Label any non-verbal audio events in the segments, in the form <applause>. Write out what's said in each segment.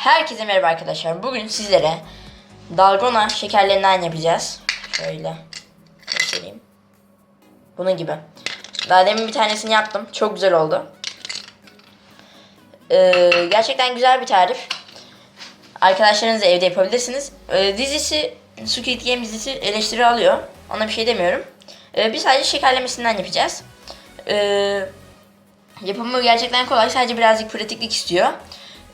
Herkese merhaba arkadaşlar. Bugün sizlere dalgona şekerlerinden yapacağız. Şöyle göstereyim. Bunun gibi. Daha demin bir tanesini yaptım. Çok güzel oldu. Ee, gerçekten güzel bir tarif. Arkadaşlarınızla evde yapabilirsiniz. Ee, dizisi Squid Game dizisi eleştiri alıyor. Ona bir şey demiyorum. Ee, biz sadece şekerlemesinden yapacağız. Ee, yapımı gerçekten kolay. Sadece birazcık pratiklik istiyor.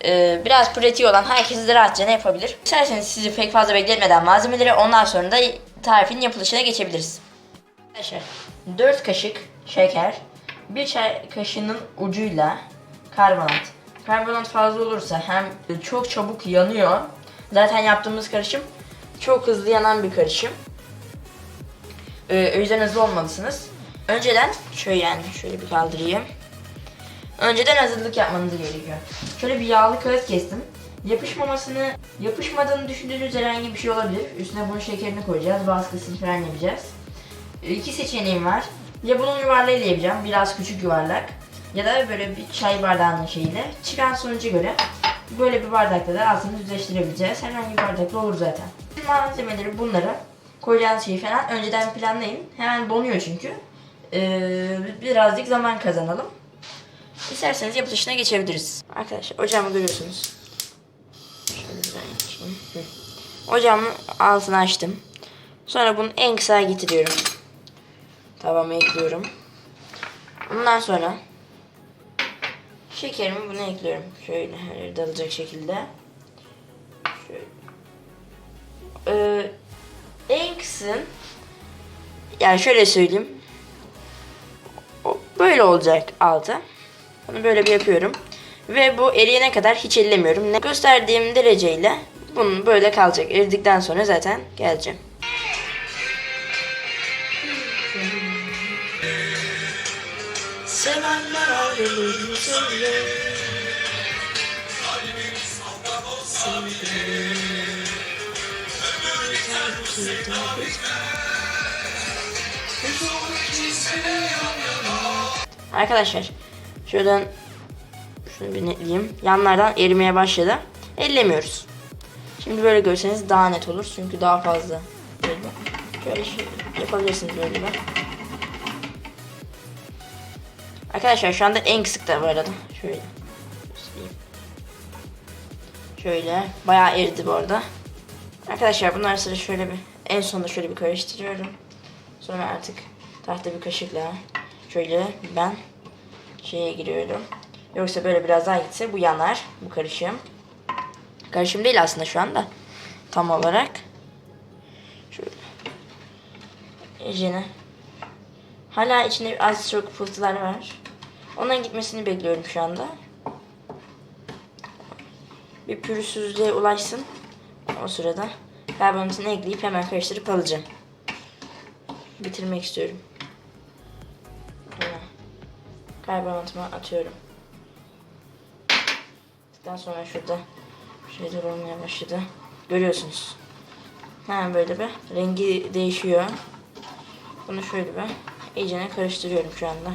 Ee, biraz pratiği olan herkes de rahatça ne yapabilir. İsterseniz sizi pek fazla bekletmeden malzemeleri ondan sonra da tarifin yapılışına geçebiliriz. Arkadaşlar 4 kaşık şeker, 1 çay kaşığının ucuyla karbonat. Karbonat fazla olursa hem çok çabuk yanıyor. Zaten yaptığımız karışım çok hızlı yanan bir karışım. Ee, o yüzden hızlı olmalısınız. Önceden şöyle yani şöyle bir kaldırayım. Önceden hazırlık yapmanız gerekiyor. Şöyle bir yağlı kağıt kestim. Yapışmamasını, yapışmadığını düşündüğünüz herhangi bir şey olabilir. Üstüne bunun şekerini koyacağız. Baskısını falan yapacağız. İki seçeneğim var. Ya bunun yuvarlağıyla yapacağım. Biraz küçük yuvarlak. Ya da böyle bir çay bardağının şeyiyle. Çıkan sonuca göre böyle bir bardakla da altını düzleştirebileceğiz. Herhangi bir bardakla olur zaten. Malzemeleri bunları koyacağınız şeyi falan önceden planlayın. Hemen donuyor çünkü. Ee, birazcık zaman kazanalım. İsterseniz yapılışına geçebiliriz. Arkadaşlar ocağımı görüyorsunuz. Şöyle. Ocağımın altını açtım. Sonra bunu en kısa getiriyorum. Tavama ekliyorum. Ondan sonra şekerimi buna ekliyorum. Şöyle her yere dağılacak şekilde. Şöyle. Ee, en kısın yani şöyle söyleyeyim. Böyle olacak altı. Bunu böyle bir yapıyorum. Ve bu eriyene kadar hiç ellemiyorum. Ne gösterdiğim dereceyle bunun böyle kalacak. Eridikten sonra zaten geleceğim. Sevenler ayrılır söyle. Arkadaşlar şuradan şunu bir netleyeyim. Yanlardan erimeye başladı. Ellemiyoruz. Şimdi böyle görseniz daha net olur. Çünkü daha fazla böyle. Şöyle şey yapabilirsiniz böyle de. Arkadaşlar şu anda en kısık da bu arada. Şöyle. Şöyle. Bayağı eridi bu arada. Arkadaşlar bunlar sıra şöyle bir en sonunda şöyle bir karıştırıyorum. Sonra artık tahta bir kaşıkla şöyle ben şeye giriyorum. Yoksa böyle biraz daha gitse bu yanar. Bu karışım. Karışım değil aslında şu anda. Tam olarak. Şöyle. İyicene. Hala içinde az çok pıhtılar var. Onların gitmesini bekliyorum şu anda. Bir pürüzsüzlüğe ulaşsın. O sırada karbonatını ekleyip hemen karıştırıp alacağım. Bitirmek istiyorum. Karbonatımı atıyorum. Daha sonra şurada şeyler olmaya başladı. Görüyorsunuz. Hemen böyle bir rengi değişiyor. Bunu şöyle bir iyicene karıştırıyorum şu anda.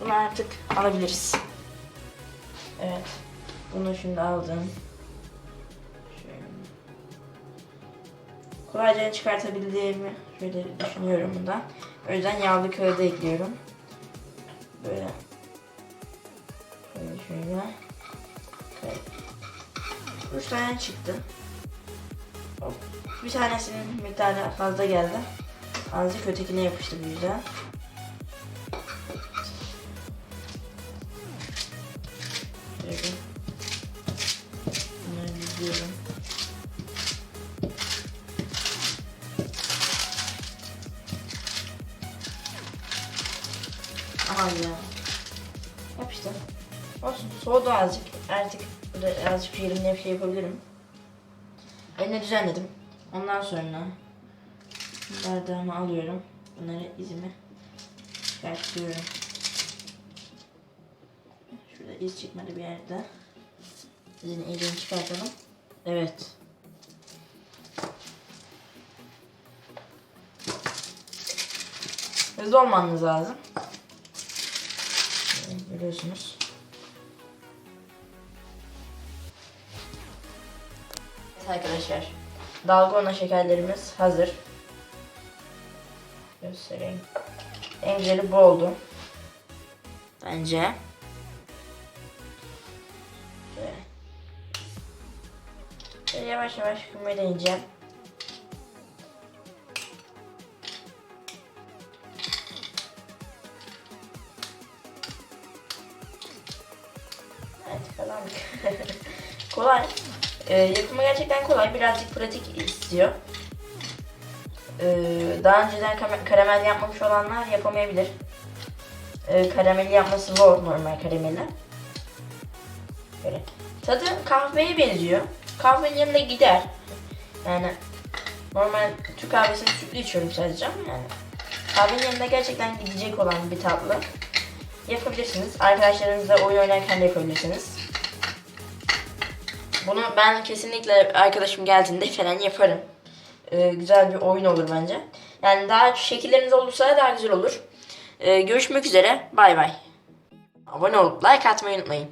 Bunu artık alabiliriz. Evet. Bunu şimdi aldım. Kolayca çıkartabildiğimi şöyle düşünüyorum bundan. O yüzden yağlı kağıdı ekliyorum. Böyle. Şöyle şöyle. Evet. Üç tane çıktı. Hop. Bir tanesinin miktarı fazla geldi. Azıcık ötekine yapıştı bu yüzden. Aha ya. Yapıştı. Olsun. Soğudu azıcık. Artık burada azıcık yerimle bir şey yapabilirim. Eline düzenledim. Ondan sonra bardağımı alıyorum. Bunları izimi çıkartıyorum. Şurada iz çıkmadı bir yerde. İzini iyicini çıkartalım. Evet. hızlı olmanız lazım. Görüyorsunuz. Evet arkadaşlar. Dalgona şekerlerimiz hazır. Göstereyim. En güzeli bu oldu. Bence. Şöyle. Şöyle yavaş yavaş kırmayı deneyeceğim. Kazandık. <laughs> kolay. Ee, yapımı gerçekten kolay. Birazcık pratik istiyor. Ee, daha önceden karamel yapmamış olanlar yapamayabilir. Ee, karameli yapması zor normal karameli. Böyle. Tadı kahveye benziyor. Kahvenin yanında gider. Yani normal Türk kahvesini sütlü içiyorum sadece ama yani kahvenin yanında gerçekten gidecek olan bir tatlı. Yapabilirsiniz. Arkadaşlarınızla oyun oynarken de yapabilirsiniz. Bunu ben kesinlikle arkadaşım geldiğinde falan yaparım. Ee, güzel bir oyun olur bence. Yani daha şekilleriniz olursa daha güzel olur. Ee, görüşmek üzere. Bay bay. Abone olup like atmayı unutmayın.